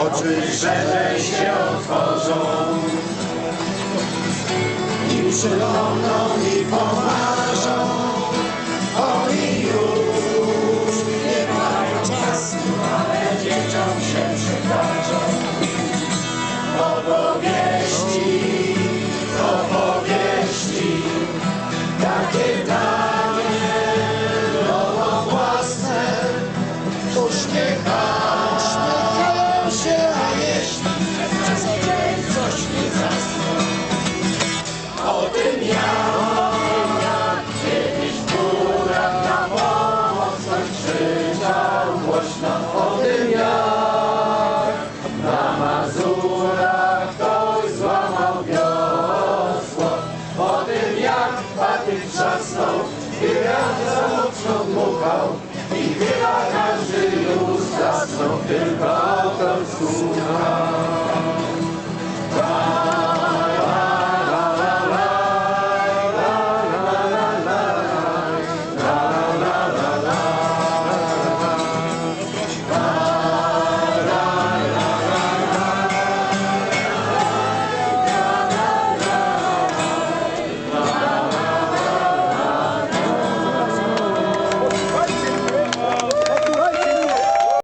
oczy szerzej się otworzą i przylądą i pomogą. otrząmuchał i chyba każdy już zasnął, tylko autor słuchał.